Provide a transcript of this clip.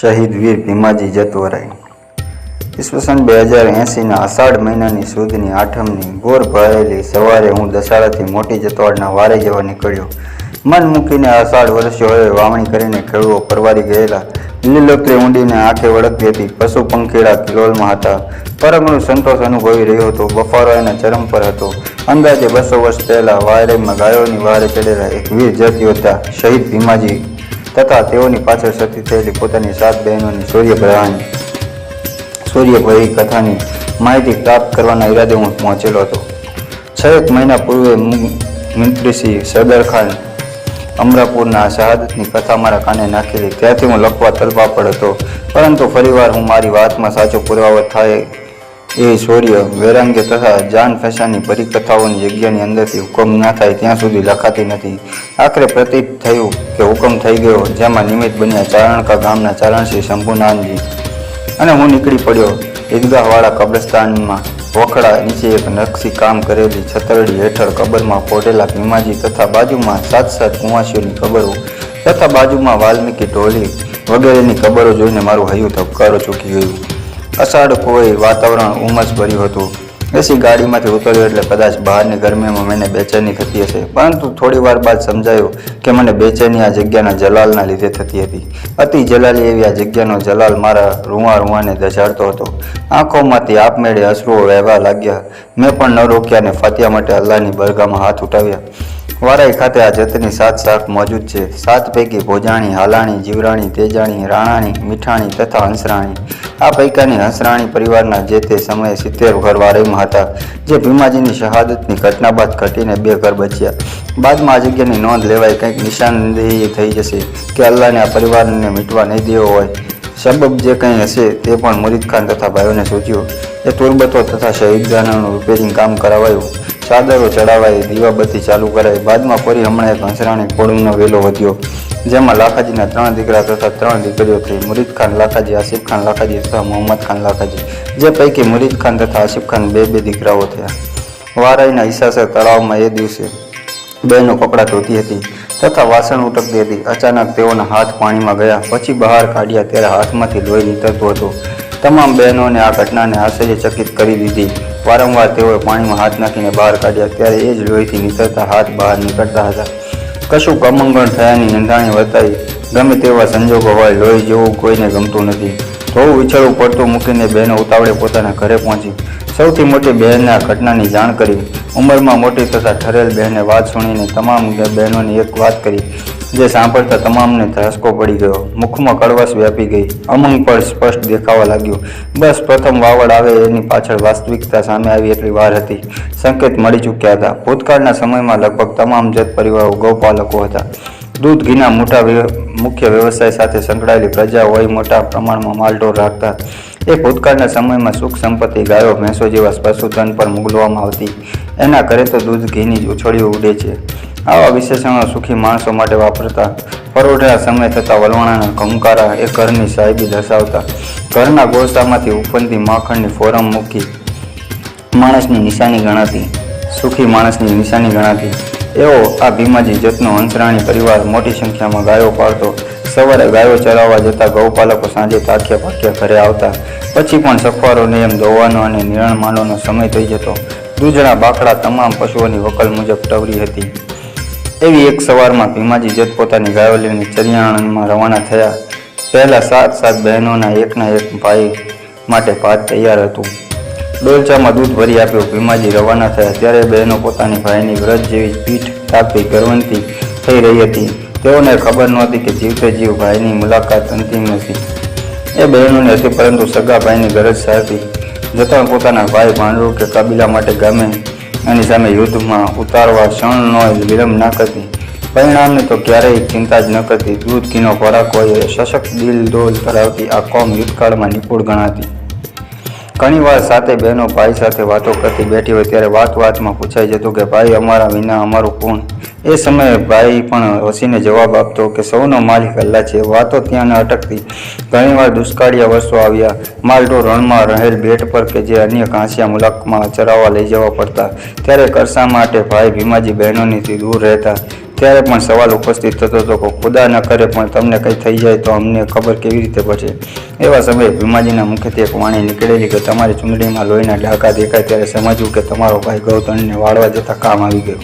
શહીદ વીર ભીમાજી જતવરાય ઈસવીસન બે હજાર એંસીના અષાઢ મહિનાની સુદની આઠમની ગોર ભરાયેલી સવારે હું દસાડાથી મોટી જતવાડના વારે જવા નીકળ્યો. મન મૂકીને અષાઢ હવે વાવણી કરીને ખેડૂતો પરવારી ગયેલા. લીલોતરી ઊંડીને આંખે વળગતી હતી. પશુ પંખીડા કિલોલમાં હતા. પરગણું સંતોષ અનુભવી રહ્યો હતો. બફારો એના ચરમ પર હતો. અંદાજે બસો વર્ષ પહેલાં વાયરેમાં ગાયોની વારે ચડેલા એક વીર જત યોદ્ધા શહીદ ભીમાજી તથા તેઓની પાછળ સતી થયેલી પોતાની સાત બહેનોની સૂર્યગ્રહણ સૂર્યભરી કથાની માહિતી પ્રાપ્ત કરવાના ઈરાદે હું પહોંચેલો હતો. છ એક મહિના પૂર્વે મિન્ત્રીસિંહ સદર ખાન અમરાપુરના શહાદતની કથા મારા કાને નાખેલી. ત્યાંથી હું લખવા તલપાપડ હતો પરંતુ ફરીવાર હું મારી વાતમાં સાચો પુરાવો થાય એ શૌર્ય વેરાંગ્ય તથા જાન ફેશાની પરિકથાઓની જગ્યાની અંદરથી હુકમ ના થાય ત્યાં સુધી લખાતી નથી. આખરે પ્રતીત થયું કે હુકમ થઈ ગયો, જેમાં નિમિત્ત બન્યા ચારણકા ગામના ચારણશ્રી શંભુનાનજી અને હું નીકળી પડ્યો ઈદગાહવાળા કબ્રસ્તાનમાં. વખડા નીચે એક નકશી કામ કરેલી છતરડી હેઠળ કબરમાં પોટેલા ભીમાજી તથા બાજુમાં સાત સાત કુંવાસીઓની કબરો તથા બાજુમાં વાલ્મીકી ઢોલી વગેરેની કબરો જોઈને મારું હૈયું ધબકારો ચૂકી ગયું. અષાઢ કોઈ વાતાવરણ ઉમસ ભર્યું હતું. એસી ગાડીમાંથી ઉતર્યો એટલે કદાચ બહારની ગરમીમાં મને બેચેની થતી હશે. પરંતુ થોડી વાર બાદ સમજાયું કે મને બેચેની આ જગ્યાના જલાલના લીધે થતી હતી. અતિ જલાલી એવી આ જગ્યાનો જલાલ મારા રૂવા રૂવાને દજાડતો હતો. આંખોમાંથી આપમેળે અશ્રુઓ વહેવા લાગ્યા. મેં પણ ન રોક્યા અને ફાતિયા માટે અલ્લાહની બરગામાં હાથ ઉઠાવ્યા. વારાઈ ખાતે આ જતની સાત શાક મોજૂદ છે. સાત પૈકી ભોજાણી, હાલાણી, જીવરાણી, તેજાણી, રાણાણી, મીઠાણી તથા હંસરાણી. આ પૈકાની હંસરાણી પરિવારના જે તે સમયે સિત્તેર ઘર વારાઈમાં હતા, જે ભીમાજીની શહાદતની ઘટના બાદ ઘટીને બે ઘર બચ્યા. બાદમાં આ જગ્યાની નોંધ લેવાય કંઈક નિશાનદેહી થઈ જશે કે અલ્લાહને આ પરિવારને મીટવા નહીં દેવો હોય. સબબ જે કંઈ હશે તે પણ મુરીદ ખાન તથા ભાઈઓને સૂચ્યું. એ તુરબતો તથા શહીદગાનાનું રિપેરિંગ કામ કરાવાયું. ચાદરો ચડાવાઈ દીવાબત્તી ચાલુ કરાઈ બાદમાં ફરી હમણાં એક હંસરાણી કોળુંનો વેલો વધ્યો, જેમાં લાખાજીના ત્રણ દીકરા તથા ત્રણ દીકરીઓ થઈ. મુરીદ ખાન લાખાજી, આસિફ ખાન લાખાજી તથા મોહમ્મદ ખાન લાખાજી. જે પૈકી મુરીદ ખાન તથા આસિફ ખાન બે બે દીકરાઓ થયા. વારાઈના ઈશાસર તળાવમાં એ દિવસે બહેનો કપડાં ધોતી હતી તથા વાસણ ઉટકતી હતી. અચાનક તેઓના હાથ પાણીમાં ગયા. પછી બહાર કાઢ્યા. ત્યારે હાથમાંથી લોહી નીતરતું હતું. તમામ બહેનોને આ ઘટનાને આશ્ચર્યચકિત કરી દીધી. વારંવાર તેઓએ પાણીમાં હાથ નાખીને બહાર કાઢ્યા, ત્યારે એ જ લોહીથી નીકળતા હાથ બહાર નીકળતા હતા. કશું કમંગણ થયાની નંધાણી વર્તાઈ. ગમે તેવા સંજોગો હોય, લોહી જેવું કોઈને ગમતું નથી. થોડું વિછળવું, પડતું મૂકીને બહેનો ઉતાવળે પોતાના ઘરે પહોંચી. સૌથી મોટી બહેનને આ ઘટનાની જાણ કરી. ઉંમરમાં મોટી તથા ઠરેલ બહેને વાત સુણીને તમામ બહેનોની એક વાત કરી. જે સાંભળતા તમામને ધસકો પડી ગયો. મુખમાં કડવાશ વ્યાપી ગઈ. અમંગ પણ સ્પષ્ટ દેખાવા લાગ્યું. બસ પ્રથમ વાવડ આવે એની પાછળ વાસ્તવિકતા સામે આવી એટલી વાર હતી. સંકેત મળી ચૂક્યા હતા. ભૂતકાળના સમયમાં લગભગ તમામ જત પરિવારો ગૌપાલકો હતા. દૂધ, ઘીના મોટા મુખ્ય વ્યવસાય સાથે સંકળાયેલી પ્રજા હોય મોટા પ્રમાણમાં માલઢોર રાખતા. એ ભૂતકાળના સમયમાં સુખ સંપત્તિ ગાયો, ભેંસો જેવા પશુધન પર મોકલવામાં આવતી. એના ઘરે તો દૂધ, ઘીની જ ઉછળીઓ ઉડે છે. આવા વિશેષણો સુખી માણસો માટે વાપરતા. પરોઢા સમય થતાં વલવાણાના ઘમકારા એ ઘરની સાહેબી દર્શાવતા. ઘરના ગોળસામાંથી ઉપનતી માખણની ફોરમ મૂકી માણસની નિશાની ગણાતી. સુખી માણસની નિશાની ગણાતી. એવો આ ભીમાજી જતનો હંસરાણી પરિવાર મોટી સંખ્યામાં ગાયો પાળતો. સવારે ગાયો ચરાવવા જતા ગૌપાલકો સાંજે તાક્યા પાક્યા ઘરે આવતા. પછી પણ સફવારો નિયમ દોવાનો અને નિર્ણમાનોનો સમય થઈ જતો. દૂધણા બાકડા તમામ પશુઓની વકલ મુજબ ટવરી હતી. એવી એક સવારમાં ભીમાજી જત પોતાની ગાયો લઈને ચરિયાણમાં રવાના થયા. પહેલાં સાત સાત બહેનોના એકના એક ભાઈ માટે ભાત તૈયાર હતું. ડોલચામાં દૂધ ભરી આપ્યું. ભીમાજી રવાના થયા. ત્યારે બહેનો પોતાની ભાઈની વ્રત જેવી પીઠ તાપી ગરવંતી થઈ રહી હતી. તેઓને ખબર નહોતી કે જીવતે જીવ ભાઈની મુલાકાત અંતિમ નથી એ બહેનોને હતી, પરંતુ સગા ભાઈની ગરજ સાથી જતાં પોતાના ભાઈ ભાંડુ કે કબીલા માટે ગામે એની સામે યુદ્ધમાં ઉતારવા ક્ષણનો વિલંબ ના કરતી. પરિણામને તો ક્યારેય ચિંતા જ ન કરતી. દૂધ, ઘીનો ખોરાક હોય સશક્ત દિલ ડોલ ધરાવતી આ કોમ યુદ્ધકાળમાં નિપુણ ગણાતી. ઘણીવાર સાથે બહેનો ભાઈ સાથે વાતો કરતી બેઠી હોય ત્યારે વાત વાતમાં પૂછાઈ જતું કે, ભાઈ, અમારા વિના અમારું કોણ એ સમયે ભાઈ પણ હસીને જવાબ આપતો કે સૌનો માલિક અલ્લાહ છે. વાતો ત્યાં ન અટકતી. ઘણીવાર દુષ્કાળિયા વર્ષો આવ્યા. માલઢોર રણમાં રહેલ બેટ પર કે જે અન્ય કાંસિયા મુલાકમાં ચરાવવા લઈ જવા પડતા. ત્યારે કરસા માટે ભાઈ ભીમાજી બહેનોનીથી દૂર રહેતા. ત્યારે પણ સવાલ ઉપસ્થિત થતો હતો કે ખુદા ન કરે પણ તમને કંઈ થઈ જાય તો અમને ખબર કેવી રીતે પડશે એવા સમયે ભીમાજીના મુખેથી એક વાણી નીકળેલી કે તમારી ચૂંટણીમાં લોહીના ડાકા દેખાય ત્યારે સમજવું કે તમારો ભાઈ ગૌતમને વાળવા જતાં કામ આવી ગયું.